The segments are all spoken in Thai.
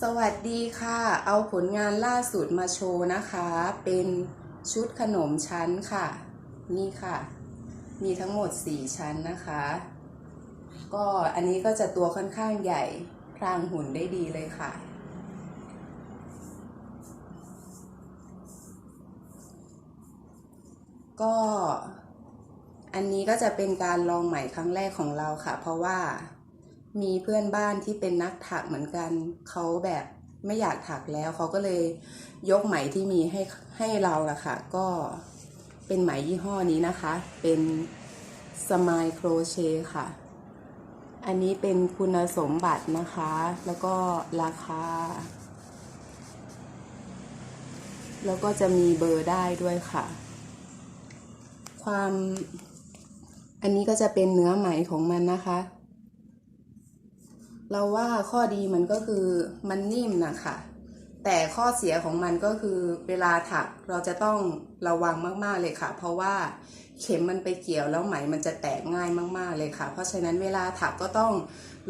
สวัสดีค่ะ เอาผลงานล่าสุดมาโชว์นะคะ เป็นชุดขนมชั้นค่ะ นี่ค่ะ มีทั้งหมด 4 ชั้นนะคะ ก็อันนี้ก็จะตัวค่อนข้างใหญ่พรางหุ่นได้ดีเลยค่ะ ก็อันนี้ก็จะเป็นการลองใหม่ครั้งแรกของเราค่ะ เพราะว่า มีเพื่อนบ้านที่เป็นนักถักเหมือนกัน เขาแบบไม่อยากถักแล้ว เขาก็เลยยกไหมที่มีให้ให้เราละค่ะ ก็เป็นไหมยี่ห้อนี้นะคะ เป็นสมายโครเชค่ะ อันนี้เป็นคุณสมบัตินะคะ แล้วก็ราคา แล้วก็จะมีเบอร์ได้ด้วยค่ะ ความ อันนี้ก็จะเป็นเนื้อไหมของมันนะคะ เราว่าข้อดีมันก็คือมันนิ่มนะคะแต่ข้อเสียของมันก็คือเวลาถักเราจะต้องระวังมากๆเลยค่ะ เพราะว่าเข็มมันไปเกี่ยวแล้วไหมมันจะแตกง่ายมาก ๆเลยค่ะ เพราะฉะนั้นเวลาถักก็ต้อง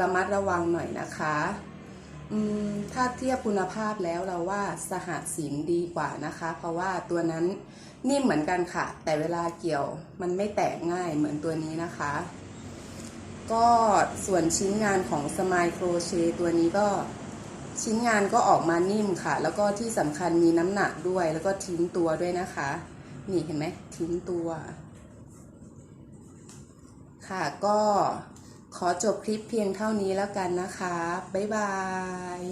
ระมัดระวังหน่อยนะคะถ้าเทียบคุณภาพแล้วเราว่าสหสินดีกว่านะคะ เพราะว่าตัวนั้นนิ่มเหมือนกันค่ะ แต่เวลาเกี่ยวมันไม่แตกง่ายเหมือนตัวนี้นะคะ ก็ส่วนชิ้นงานของสมายโครเชตัวนี้ก็ชิ้นงานก็ออกมานิ่มค่ะ แล้วก็ที่สำคัญมีน้ำหนักด้วย แล้วก็ทิ้งตัวด้วยนะคะ นี่เห็นไหมทิ้งตัว ค่ะก็ขอจบคลิปเพียงเท่านี้แล้วกันนะคะ บ๊ายบาย